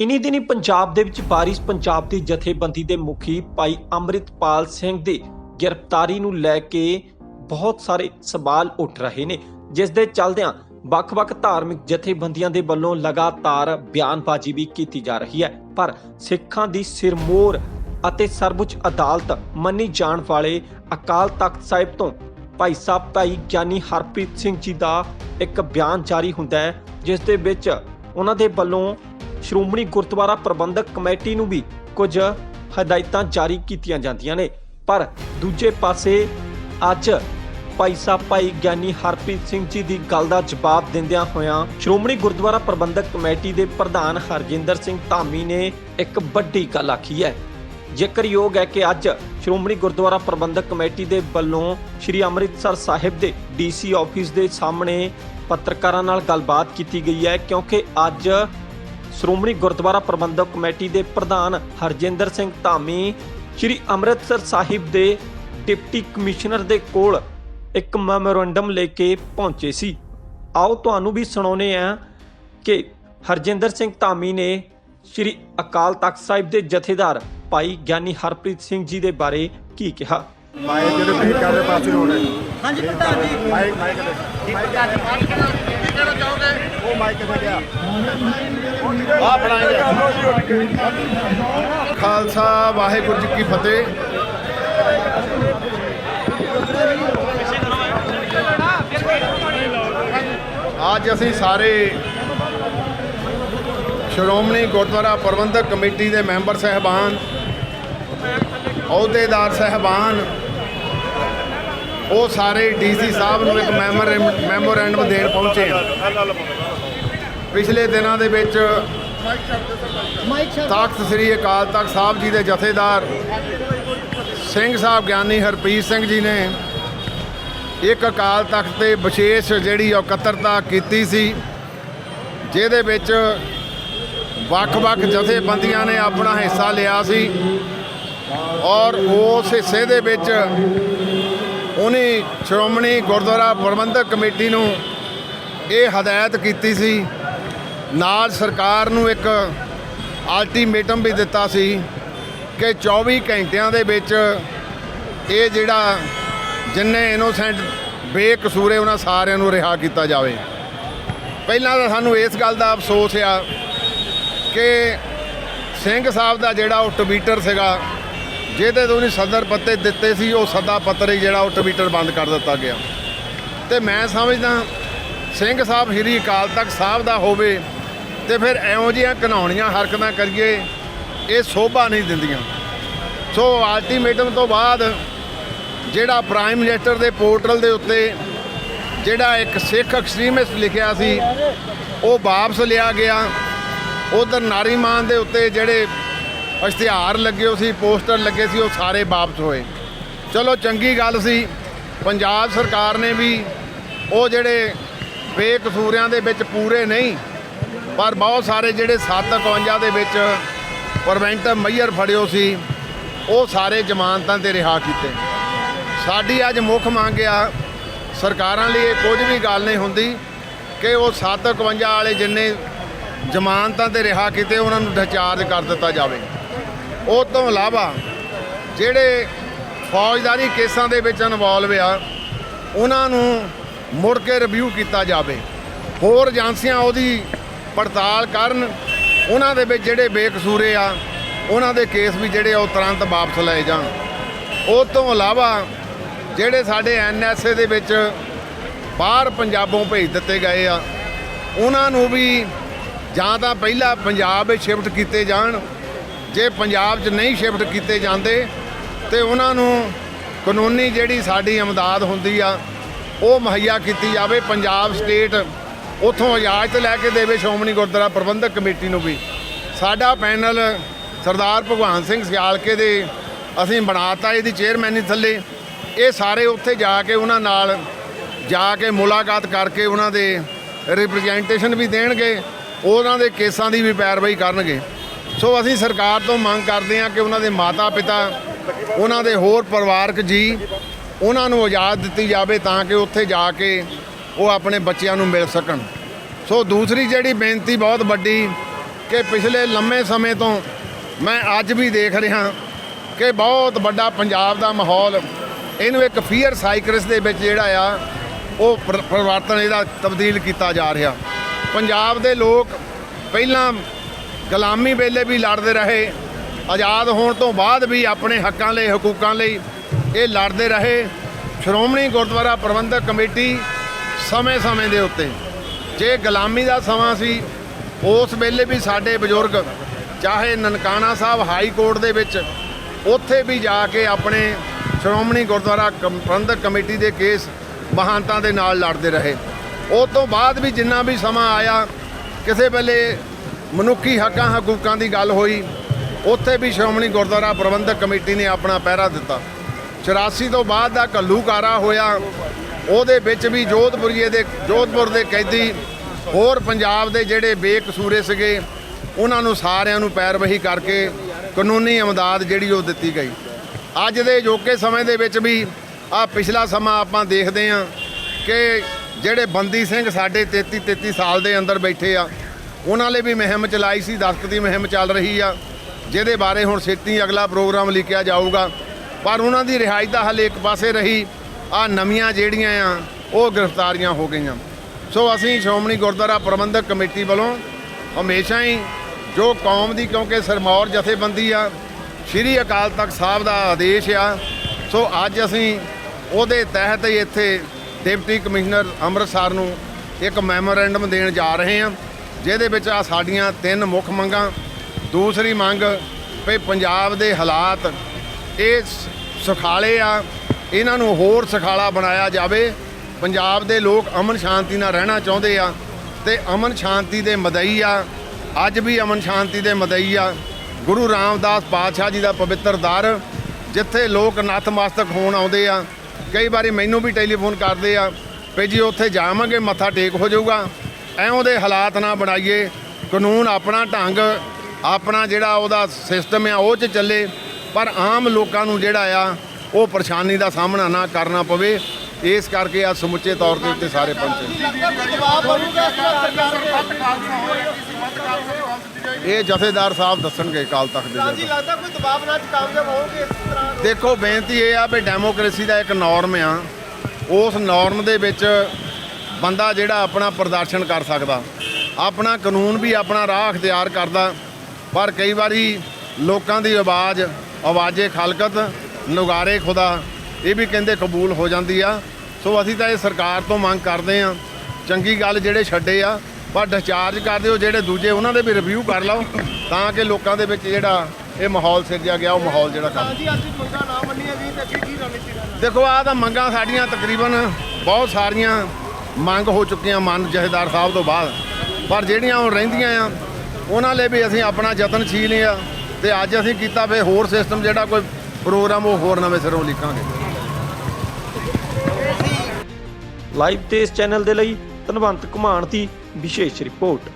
ਇਨੀ ਦਿਨੀ ਪੰਜਾਬ ਦੇ ਵਿੱਚ ਬਾਰਿਸ਼ ਪੰਜਾਬ ਦੀ ਜਥੇਬੰਦੀ ਦੇ ਮੁਖੀ ਭਾਈ ਅੰਮ੍ਰਿਤਪਾਲ ਸਿੰਘ ਦੀ ਗ੍ਰਿਫਤਾਰੀ ਨੂੰ ਲੈ ਕੇ ਬਹੁਤ ਸਾਰੇ ਸਵਾਲ ਉੱਠ ਰਹੇ ਨੇ, ਜਿਸ ਦੇ ਚੱਲਦਿਆਂ ਵੱਖ-ਵੱਖ ਧਾਰਮਿਕ ਜਥੇਬੰਦੀਆਂ ਦੇ ਵੱਲੋਂ ਲਗਾਤਾਰ ਬਿਆਨਬਾਜ਼ੀ ਵੀ ਕੀਤੀ ਜਾ ਰਹੀ ਹੈ। ਪਰ ਸਿੱਖਾਂ ਦੀ ਸਿਰਮੋਰ ਅਤੇ ਸਰਵਉੱਚ ਅਦਾਲਤ ਮੰਨੀ ਜਾਣ ਵਾਲੇ ਅਕਾਲ ਤਖਤ ਸਾਹਿਬ ਤੋਂ ਭਾਈ ਸਾਹਿਬ ਭਾਈ ਗਿਆਨੀ ਹਰਪ੍ਰੀਤ ਸਿੰਘ ਜੀ ਦਾ ਇੱਕ ਬਿਆਨ ਜਾਰੀ ਹੁੰਦਾ ਹੈ, ਜਿਸ ਦੇ ਵਿੱਚ ਉਹਨਾਂ ਦੇ ਵੱਲੋਂ ਸ਼੍ਰੋਮਣੀ ਗੁਰਦੁਆਰਾ ਪ੍ਰਬੰਧਕ ਕਮੇਟੀ ਨੂੰ ਵੀ ਕੁਝ ਹਦਾਇਤਾਂ ਜਾਰੀ ਕੀਤੀਆਂ ਜਾਂਦੀਆਂ ਨੇ। ਪਰ ਦੂਜੇ ਪਾਸੇ ਅੱਜ ਭਾਈ ਸਾਹਿਬ, ਭਾਈ ਗਿਆਨੀ ਹਰਪ੍ਰੀਤ ਸਿੰਘ ਜੀ ਦੀ ਗੱਲ ਦਾ ਜਵਾਬ ਦਿੰਦਿਆਂ ਹੋਇਆਂ ਸ਼੍ਰੋਮਣੀ ਗੁਰਦੁਆਰਾ ਪ੍ਰਬੰਧਕ ਕਮੇਟੀ ਦੇ ਪ੍ਰਧਾਨ ਹਰਜਿੰਦਰ ਸਿੰਘ ਧਾਮੀ ਨੇ ਇੱਕ ਵੱਡੀ ਗੱਲ ਆਖੀ ਹੈ। ਜ਼ਿਕਰਯੋਗ ਹੈ ਕਿ ਅੱਜ ਸ਼੍ਰੋਮਣੀ ਗੁਰਦੁਆਰਾ ਪ੍ਰਬੰਧਕ ਕਮੇਟੀ ਦੇ ਵੱਲੋਂ ਸ੍ਰੀ ਅੰਮ੍ਰਿਤਸਰ ਸਾਹਿਬ ਦੇ ਡੀਸੀ ਆਫਿਸ ਦੇ ਸਾਹਮਣੇ ਪੱਤਰਕਾਰਾਂ ਨਾਲ ਗੱਲਬਾਤ ਕੀਤੀ ਗਈ ਹੈ, ਕਿਉਂਕਿ ਅੱਜ ਸ਼੍ਰੋਮਣੀ ਗੁਰਦੁਆਰਾ ਪ੍ਰਬੰਧਕ ਕਮੇਟੀ ਦੇ ਪ੍ਰਧਾਨ ਹਰਜਿੰਦਰ ਸਿੰਘ ਧਾਮੀ ਸ੍ਰੀ ਅੰਮ੍ਰਿਤਸਰ ਸਾਹਿਬ ਦੇ ਡਿਪਟੀ ਕਮਿਸ਼ਨਰ ਦੇ ਕੋਲ ਇੱਕ ਮੈਮੋਰੰਡਮ ਲੈ ਕੇ ਪਹੁੰਚੇ ਸੀ। ਆਓ ਤੁਹਾਨੂੰ ਵੀ ਸੁਣਾਉਨੇ ਆ ਕਿ ਹਰਜਿੰਦਰ ਸਿੰਘ ਧਾਮੀ ਨੇ ਸ੍ਰੀ ਅਕਾਲ ਤਖਤ ਸਾਹਿਬ ਦੇ ਜਥੇਦਾਰ ਭਾਈ ਗਿਆਨੀ ਹਰਪ੍ਰੀਤ ਸਿੰਘ ਜੀ ਦੇ ਬਾਰੇ ਕੀ ਕਿਹਾ? ਮਾਈਕ ਜਿਹੜੇ ਫੀਡ ਕਰ ਰਹੇ ਪਾਸੇ ਹੋਣੇ ਹਾਂਜੀ ਪ੍ਰਧਾਨ ਜੀ। ਮਾਈਕ ਮਾਈਕ ਦੇ ਉਹ ਮਾਈਕ ਕਿੱਥੇ ਗਿਆ ਆ ਬਣਾਏਗਾ ਖਾਲਸਾ, ਵਾਹਿਗੁਰੂ ਜੀ ਕੀ ਫਤਿਹ। ਅੱਜ ਅਸੀਂ ਸਾਰੇ ਸ਼੍ਰੋਮਣੀ ਗੁਰਦੁਆਰਾ ਪ੍ਰਬੰਧਕ ਕਮੇਟੀ ਦੇ ਮੈਂਬਰ ਸਹਿਬਾਨ, ਅਹੁਦੇਦਾਰ ਸਹਿਬਾਨ, ਉਹ ਸਾਰੇ ਡੀਸੀ ਸਾਹਿਬ ਨੂੰ ਇੱਕ ਮੈਮੋਰ ਮੈਮੋਰੈਂਡਮ ਦੇਣ ਪਹੁੰਚੇ ਆ ਪਿਛਲੇ ਦਿਨਾਂ ਦੇ ਵਿੱਚ ਤਖਤ ਸ੍ਰੀ ਅਕਾਲ ਤਖਤ ਸਾਹਿਬ ਜੀ ਦੇ ਜਥੇਦਾਰ ਸਿੰਘ ਸਾਹਿਬ ਗਿਆਨੀ ਹਰਪ੍ਰੀਤ ਸਿੰਘ ਜੀ ਨੇ ਇੱਕ ਅਕਾਲ ਤਖਤ ਤੇ ਵਿਸ਼ੇਸ਼ ਜਿਹੜੀ ਉਹ ਇਕੱਤਰਤਾ ਕੀਤੀ ਸੀ ਜਿਹਦੇ ਵਿੱਚ ਵੱਖ-ਵੱਖ ਜਥੇਬੰਦੀਆਂ ਨੇ ਆਪਣਾ ਹਿੱਸਾ ਲਿਆ ਸੀ ਔਰ ਉਸ ਹਿੱਸੇ ਦੇ ਵਿੱਚ ਉਹਨੇ ਸ਼੍ਰੋਮਣੀ ਗੁਰਦੁਆਰਾ ਪ੍ਰਬੰਧਕ ਕਮੇਟੀ ਨੂੰ ਇਹ ਹਦਾਇਤ ਕੀਤੀ ਸੀ ਨਾਲ ਸਰਕਾਰ ਨੂੰ ਇੱਕ ਅਲਟੀਮੇਟਮ ਵੀ ਦਿੱਤਾ ਸੀ ਕਿ 24 ਘੰਟਿਆਂ ਦੇ ਵਿੱਚ ਇਹ ਜਿਹੜਾ ਜਿੰਨੇ ਇਨੋਸੈਂਟ ਬੇਕਸੂਰੇ ਉਹਨਾਂ ਸਾਰਿਆਂ ਨੂੰ ਰਿਹਾ ਕੀਤਾ ਜਾਵੇ। ਪਹਿਲਾਂ ਤਾਂ ਸਾਨੂੰ ਇਸ ਗੱਲ ਦਾ ਅਫਸੋਸ ਆ ਕਿ ਸਿੰਘ ਸਾਹਿਬ ਦਾ ਜਿਹੜਾ ਉਹ ਟਵਿੱਟਰ ਸੀਗਾ, ਜਿਹਦੇ ਤੋਂ ਉਹਨੇ ਸਦਰ ਪੱਤੇ ਦਿੱਤੇ ਸੀ, ਉਹ ਸਦਾ ਪੱਤਰ ਹੀ ਜਿਹੜਾ ਉਹ ਟਵਿੱਟਰ ਬੰਦ ਕਰ ਦਿੱਤਾ ਗਿਆ। ਤੇ ਮੈਂ ਸਮਝਦਾ ਸਿੰਘ ਸਾਹਿਬ ਸ਼੍ਰੀ ਅਕਾਲ ਤਖਤ ਸਾਹਿਬ ਦਾ ਹੋਵੇ ਤੇ ਫਿਰ ਐਉਂ ਜਿਹੀਆਂ ਘਨਾਉਣੀਆਂ ਹਰਕਤਾਂ ਕਰੀਏ, ਇਹ ਸੋਭਾ ਨਹੀਂ ਦਿੰਦੀਆਂ। ਸੋ ਅਲਟੀਮੇਟਮ ਤੋਂ ਬਾਅਦ ਜਿਹੜਾ ਪ੍ਰਾਈਮ ਮਿਨਿਸਟਰ ਦੇ ਪੋਰਟਲ ਦੇ ਉੱਤੇ ਜਿਹੜਾ ਇੱਕ ਸਿੱਖ ਐਕਸਟ੍ਰੀਮਿਸਟ ਲਿਖਿਆ ਸੀ, ਉਹ ਵਾਪਸ ਲਿਆ ਗਿਆ। ਉਧਰ ਨਾਰੀਮਾਨ ਦੇ ਉੱਤੇ ਜਿਹੜੇ ਇਸ਼ਤਿਹਾਰ ਲੱਗੇ ਹੋ ਸੀ, ਪੋਸਟਰ ਲੱਗੇ ਸੀ, ਉਹ ਸਾਰੇ ਵਾਪਸ ਹੋਏ। ਚਲੋ ਚੰਗੀ ਗੱਲ ਸੀ, ਪੰਜਾਬ ਸਰਕਾਰ ਨੇ ਵੀ ਉਹ ਜਿਹੜੇ ਬੇਕਸੂਰਿਆਂ ਦੇ ਵਿੱਚ ਪੂਰੇ ਨਹੀਂ ਪਰ ਬਹੁਤ ਸਾਰੇ ਜਿਹੜੇ 751 ਦੇ ਵਿੱਚ ਪ੍ਰਵੈਂਟਰ ਮਈਅਰ ਫੜਿਓ ਸੀ, ਉਹ ਸਾਰੇ ਜ਼ਮਾਨਤਾਂ ਤੇ ਰਿਹਾ ਕੀਤੇ। ਸਾਡੀ ਅੱਜ ਮੁੱਖ ਮੰਗ ਆ, ਸਰਕਾਰਾਂ ਲਈ ਇਹ ਕੁਝ ਵੀ ਗੱਲ ਨਹੀਂ ਹੁੰਦੀ ਕਿ ਉਹ 751 ਵਾਲੇ ਜਿੰਨੇ ਜ਼ਮਾਨਤਾਂ ਤੇ ਰਿਹਾ ਕੀਤੇ, ਉਹਨਾਂ ਨੂੰ ਡਿਸਚਾਰਜ ਕਰ ਦਿੱਤਾ ਜਾਵੇ। ਉਹ ਤੋਂ ਇਲਾਵਾ ਜਿਹੜੇ ਫੌਜਦਾਰੀ ਕੇਸਾਂ ਦੇ ਵਿੱਚ ਇਨਵੋਲਵ ਆ, ਉਹਨਾਂ ਨੂੰ ਮੁੜ ਕੇ ਰਿਵਿਊ ਕੀਤਾ ਜਾਵੇ। ਹੋਰ ਏਜੰਸੀਆਂ ਉਹਦੀ ਪੜਤਾਲ ਕਰਨ, ਉਹਨਾਂ ਦੇ ਵਿੱਚ ਜਿਹੜੇ ਬੇਕਸੂਰੇ ਆ, ਉਹਨਾਂ ਦੇ ਕੇਸ ਵੀ ਜਿਹੜੇ ਆ ਉਹ ਤੁਰੰਤ ਵਾਪਸ ਲਏ ਜਾਣ। ਉਹ ਤੋਂ ਇਲਾਵਾ ਜਿਹੜੇ ਸਾਡੇ ਐਨਐਸਏ ਦੇ ਵਿੱਚ ਬਾਹਰ ਪੰਜਾਬੋਂ ਭੇਜ ਦਿੱਤੇ ਗਏ ਆ, ਉਹਨਾਂ ਨੂੰ ਵੀ ਜਾਂ ਤਾਂ ਪਹਿਲਾਂ ਪੰਜਾਬ ਵਿੱਚ ਸ਼ਿਫਟ ਕੀਤੇ ਜਾਣ, ਜੇ ਪੰਜਾਬ 'ਚ ਨਹੀਂ ਸ਼ਿਫਟ ਕੀਤੇ ਜਾਂਦੇ, ਤੇ ਉਹਨਾਂ ਨੂੰ ਕਾਨੂੰਨੀ ਜਿਹੜੀ ਸਾਡੀ ਇਮਦਾਦ ਹੁੰਦੀ ਆ, ਉਹ ਮੁਹੱਈਆ ਕੀਤੀ ਜਾਵੇ। ਪੰਜਾਬ ਸਟੇਟ ਉਥੋਂ ਇਜਾਜ਼ਤ ਲੈ ਕੇ ਦੇਵੇ ਸ਼੍ਰੋਮਣੀ ਗੁਰਦੁਆਰਾ ਪ੍ਰਬੰਧਕ ਕਮੇਟੀ ਨੂੰ ਵੀ। ਸਾਡਾ ਪੈਨਲ ਸਰਦਾਰ ਭਗਵਾਨ ਸਿੰਘ ਸਿਆਲਕੇ ਦੇ ਅਸੀਂ ਬਣਾਤਾ, ਇਹਦੀ ਚੇਅਰਮੈਨੀ ਥੱਲੇ। ਇਹ ਸਾਰੇ ਉੱਥੇ ਜਾ ਕੇ ਉਹਨਾਂ ਨਾਲ ਜਾ ਕੇ ਮੁਲਾਕਾਤ ਕਰਕੇ ਉਹਨਾਂ ਦੇ ਰਿਪਰੈਜ਼ੈਂਟੇਸ਼ਨ ਵੀ ਦੇਣਗੇ, ਉਹਨਾਂ ਦੇ ਕੇਸਾਂ ਦੀ ਵੀ ਪੈਰਵਾਈ ਕਰਨਗੇ। ਸੋ ਅਸੀਂ ਸਰਕਾਰ ਤੋਂ ਮੰਗ ਕਰਦੇ ਹਾਂ ਕਿ ਉਹਨਾਂ ਦੇ ਮਾਤਾ ਪਿਤਾ ਉਹਨਾਂ ਦੇ ਹੋਰ ਪਰਿਵਾਰਕ ਜੀ, ਉਹਨਾਂ ਨੂੰ ਆਜ਼ਾਦ ਦਿੱਤੀ ਜਾਵੇ ਤਾਂ ਕਿ ਉੱਥੇ ਜਾ ਕੇ ਉਹ ਆਪਣੇ ਬੱਚਿਆਂ ਨੂੰ ਮਿਲ ਸਕਣ। ਸੋ ਦੂਸਰੀ ਜਿਹੜੀ ਬੇਨਤੀ ਬਹੁਤ ਵੱਡੀ ਕਿ ਪਿਛਲੇ ਲੰਮੇ ਸਮੇਂ ਤੋਂ ਮੈਂ ਅੱਜ ਵੀ ਦੇਖ ਰਿਹਾ ਕਿ ਬਹੁਤ ਵੱਡਾ ਪੰਜਾਬ ਦਾ ਮਾਹੌਲ, ਇਹਨੂੰ ਇੱਕ ਫੀਅਰ ਸਾਈਕਰਸ ਦੇ ਵਿੱਚ ਜਿਹੜਾ ਆ, ਉਹ ਪਰ- ਪਰਿਵਰਤਨ ਇਹਦਾ ਤਬਦੀਲ ਕੀਤਾ ਜਾ ਰਿਹਾ। ਪੰਜਾਬ ਦੇ ਲੋਕ ਪਹਿਲਾਂ ਗੁਲਾਮੀ ਵੇਲੇ ਵੀ ਲੜਦੇ ਰਹੇ, ਆਜ਼ਾਦ ਹੋਣ ਤੋਂ ਬਾਅਦ ਵੀ ਆਪਣੇ ਹੱਕਾਂ ਲਈ, ਹਕੂਕਾਂ ਲਈ ਇਹ ਲੜਦੇ ਰਹੇ। ਸ਼੍ਰੋਮਣੀ ਗੁਰਦੁਆਰਾ ਪ੍ਰਬੰਧਕ ਕਮੇਟੀ ਸਮੇਂ-ਸਮੇਂ ਦੇ ਉੱਤੇ। ਜੇ ਗੁਲਾਮੀ ਦਾ ਸਮਾਂ ਸੀ, ਉਸ ਵੇਲੇ ਵੀ ਸਾਡੇ ਬਜ਼ੁਰਗ, ਚਾਹੇ ਨਨਕਾਣਾ ਸਾਹਿਬ ਹਾਈ ਕੋਰਟ ਦੇ ਵਿੱਚ, ਉੱਥੇ ਵੀ ਜਾ ਕੇ ਆਪਣੇ ਸ਼੍ਰੋਮਣੀ ਗੁਰਦੁਆਰਾ ਕਮ- ਪ੍ਰਬੰਧਕ ਕਮੇਟੀ ਦੇ ਕੇਸ ਮਹਾਂਤਾਂ ਦੇ ਨਾਲ ਲੜਦੇ ਰਹੇ। ਉਸ ਤੋਂ ਬਾਅਦ ਵੀ ਜਿੰਨਾ ਵੀ ਸਮਾਂ ਆਇਆ, ਕਿਸੇ ਵੇਲੇ ਮਨੁੱਖੀ ਹੱਕਾਂ, ਹਕੂਕਾਂ ਦੀ ਗੱਲ ਹੋਈ, ਉੱਥੇ ਵੀ ਸ਼੍ਰੋਮਣੀ ਗੁਰਦੁਆਰਾ ਪ੍ਰਬੰਧਕ ਕਮੇਟੀ ਨੇ ਆਪਣਾ ਪਹਿਰਾ ਦਿੱਤਾ। 84 ਤੋਂ ਬਾਅਦ ਦਾ ਘੱਲੂਕਾਰਾ ਹੋਇਆ ਉਹਦੇ ਵਿੱਚ ਵੀ ਜੋਧਪੁਰੀਏ ਦੇ, ਜੋਧਪੁਰ ਦੇ ਕੈਦੀ ਹੋਰ ਪੰਜਾਬ ਦੇ ਜਿਹੜੇ ਬੇਕਸੂਰੇ ਸੀਗੇ, ਉਹਨਾਂ ਨੂੰ ਸਾਰਿਆਂ ਨੂੰ ਪੈਰਵਹੀ ਕਰਕੇ ਕਾਨੂੰਨੀ ਅਮਦਾਦ ਜਿਹੜੀ ਉਹ ਦਿੱਤੀ ਗਈ। ਅੱਜ ਦੇ ਅਜੋਕੇ ਸਮੇਂ ਦੇ ਵਿੱਚ ਵੀ ਆ ਪਿਛਲਾ ਸਮਾਂ ਆਪਾਂ ਦੇਖਦੇ ਹਾਂ ਕਿ ਜਿਹੜੇ ਬੰਦੀ ਸਿੰਘ ਸਾਡੇ 33 33 ਸਾਲ ਦੇ ਅੰਦਰ ਬੈਠੇ ਆ, ਉਹਨਾਂ ਲਈ ਵੀ ਮੁਹਿੰਮ ਚਲਾਈ ਸੀ ਦਸਤਕ ਦੀ ਮੁਹਿੰਮ ਚੱਲ ਰਹੀ ਆ, ਜਿਹਦੇ ਬਾਰੇ ਹੁਣ ਛੇਤੀ ਅਗਲਾ ਪ੍ਰੋਗਰਾਮ ਲਿਖਿਆ ਜਾਊਗਾ। ਪਰ ਉਹਨਾਂ ਦੀ ਰਿਹਾਈ ਦਾ ਹਲੇ ਇੱਕ ਪਾਸੇ ਰਹੀ ਆ ਨਵੀਆਂ ਜਿਹੜੀਆਂ ਆ, ਉਹ ਗ੍ਰਿਫਤਾਰੀਆਂ ਹੋ ਗਈਆਂ। ਸੋ ਅਸੀਂ ਸ਼੍ਰੋਮਣੀ ਗੁਰਦੁਆਰਾ ਪ੍ਰਬੰਧਕ ਕਮੇਟੀ ਵੱਲੋਂ ਹਮੇਸ਼ਾ ਹੀ ਜੋ ਕੌਮ ਦੀ, ਕਿਉਂਕਿ ਸਰਮੌਰ ਜਥੇਬੰਦੀ ਆ, ਸ਼੍ਰੀ ਅਕਾਲ ਤਖਤ ਸਾਹਿਬ ਦਾ ਆਦੇਸ਼ ਆ, ਸੋ ਅੱਜ ਅਸੀਂ ਉਹਦੇ ਤਹਿਤ ਹੀ ਇੱਥੇ ਡਿਪਟੀ ਕਮਿਸ਼ਨਰ ਅੰਮ੍ਰਿਤਸਰ ਨੂੰ ਇੱਕ ਮੈਮੋਰੈਂਡਮ ਦੇਣ ਜਾ ਰਹੇ ਹਾਂ, ਜਿਹਦੇ ਵਿੱਚ ਆ ਸਾਡੀਆਂ ਤਿੰਨ ਮੁੱਖ ਮੰਗਾਂ। ਦੂਸਰੀ ਮੰਗ ਵੀ ਪੰਜਾਬ ਦੇ ਹਾਲਾਤ ਇਹ ਸੁਖਾਲੇ ਆ ਇਹਨਾਂ ਨੂੰ ਹੋਰ ਸੁਖਾਲਾ ਬਣਾਇਆ ਜਾਵੇ। ਪੰਜਾਬ ਦੇ ਲੋਕ ਅਮਨ ਸ਼ਾਂਤੀ ਨਾਲ ਰਹਿਣਾ ਚਾਹੁੰਦੇ ਆ ਤੇ ਅਮਨ ਸ਼ਾਂਤੀ ਦੇ ਮਦਈ ਆ। ਅੱਜ ਵੀ ਅਮਨ ਸ਼ਾਂਤੀ ਦੇ ਮਦਈ ਆ। ਗੁਰੂ ਰਾਮਦਾਸ ਪਾਤਸ਼ਾਹ ਜੀ ਦਾ ਪਵਿੱਤਰ ਦਰ, ਜਿੱਥੇ ਲੋਕ ਨਤਮਸਤਕ ਹੋਣ ਆਉਂਦੇ ਆ। ਕਈ ਵਾਰੀ ਮੈਨੂੰ ਵੀ ਟੈਲੀਫੋਨ ਕਰਦੇ ਆ, ਵੀ ਜੀ ਉੱਥੇ ਜਾਵਾਂਗੇ, ਮੱਥਾ ਟੇਕ ਹੋ ਜਾਊਗਾ। ਐਉਂ ਦੇ ਹਾਲਾਤ ਨਾ ਬਣਾਈਏ। ਕਾਨੂੰਨ ਆਪਣਾ ਢੰਗ, ਆਪਣਾ ਜਿਹੜਾ ਉਹਦਾ ਸਿਸਟਮ ਆ, ਉਹ 'ਚ ਚੱਲੇ। ਪਰ ਆਮ ਲੋਕਾਂ ਨੂੰ ਜਿਹੜਾ ਆ ਉਹ ਪਰੇਸ਼ਾਨੀ ਦਾ ਸਾਹਮਣਾ ਨਾ ਕਰਨਾ ਪਵੇ। ਇਸ ਕਰਕੇ ਆ ਸਮੁੱਚੇ ਤੌਰ ਦੇ ਉੱਤੇ ਸਾਰੇ ਪਹੁੰਚੇ ਇਹ ਜਥੇਦਾਰ ਸਾਹਿਬ ਦੱਸਣਗੇ ਕਾਲ ਤੱਕ ਦੇ ਜੀ ਲੱਗਦਾ ਕੋਈ ਦਬਾਅ ਬਣਾ ਚ ਕਾਮਯਾਬ ਹੋਣਗੇ ਇਸ ਤਰ੍ਹਾਂ? ਦੇਖੋ ਬੇਨਤੀ ਇਹ ਆ ਵੀ ਡੈਮੋਕ੍ਰੇਸੀ ਦਾ ਇੱਕ ਨਾਰਮ ਆ। ਉਸ ਨਾਰਮ ਦੇ ਵਿੱਚ ਬੰਦਾ ਜਿਹੜਾ ਆਪਣਾ ਪ੍ਰਦਰਸ਼ਨ ਕਰ ਸਕਦਾ ਆਪਣਾ ਕਾਨੂੰਨ ਵੀ ਆਪਣਾ ਰਾਹ ਅਖਤਿਆਰ ਕਰਦਾ ਪਰ ਕਈ ਵਾਰੀ ਲੋਕਾਂ ਦੀ ਆਵਾਜ਼ ਆਵਾਜ਼ੇ ਖਲਕਤ ਨੁਗਾਰੇ ਖੁਦਾ ਇਹ ਵੀ ਕਹਿੰਦੇ ਕਬੂਲ ਹੋ ਜਾਂਦੀ ਆ। ਸੋ ਅਸੀਂ ਤਾਂ ਇਹ ਸਰਕਾਰ ਤੋਂ ਮੰਗ ਕਰਦੇ ਆ ਚੰਗੀ ਗੱਲ ਜਿਹੜੇ ਛੱਡੇ ਆ ਪਰ ਡਿਸਚਾਰਜ ਕਰ ਦਿਓ ਜਿਹੜੇ ਦੂਜੇ ਉਹਨਾਂ ਦੇ ਵੀ ਰਿਵਿਊ ਕਰ ਲਓ ਤਾਂ ਕਿ ਲੋਕਾਂ ਦੇ ਵਿੱਚ ਜਿਹੜਾ ਇਹ ਮਾਹੌਲ ਸਿਰਜਿਆ ਗਿਆ ਉਹ ਮਾਹੌਲ ਜਿਹੜਾ ਕੰਮ ਜੀ ਅੱਜ ਮੰਗਾ ਨਾ ਮੰਨੀਆਂ ਗਈ ਤੇ ਅੱਗੇ ਕੀ ਰਣਨੀਤੀ ਰਹਿਣਾ ਦੇਖੋ ਆਹ ਤਾਂ ਮੰਗਾਂ ਸਾਡੀਆਂ ਤਕਰੀਬਨ ਬਹੁਤ ਸਾਰੀਆਂ ਮੰਗ ਹੋ ਚੁੱਕੀਆਂ ਮਨ ਜਥੇਦਾਰ ਸਾਹਿਬ ਤੋਂ ਬਾਅਦ। ਪਰ ਜਿਹੜੀਆਂ ਹੁਣ ਰਹਿੰਦੀਆਂ ਆ ਉਹਨਾਂ ਲਈ ਵੀ ਅਸੀਂ ਆਪਣਾ ਯਤਨਸ਼ੀਲ ਆ ਤੇ ਅੱਜ ਅਸੀਂ ਕੀਤਾ ਵੀ ਹੋਰ ਸਿਸਟਮ ਜਿਹੜਾ ਕੋਈ ਪ੍ਰੋਗਰਾਮ ਉਹ ਹੋਰ ਨਵੇਂ ਸਿਰੋਂ ਲਿਖਾਂਗੇ। ਲਾਈਵ ਤੇ ਇਸ ਚੈਨਲ ਦੇ ਲਈ ਧਨਵੰਤ ਘੁਮਾਣ ਦੀ ਵਿਸ਼ੇਸ਼ ਰਿਪੋਰਟ।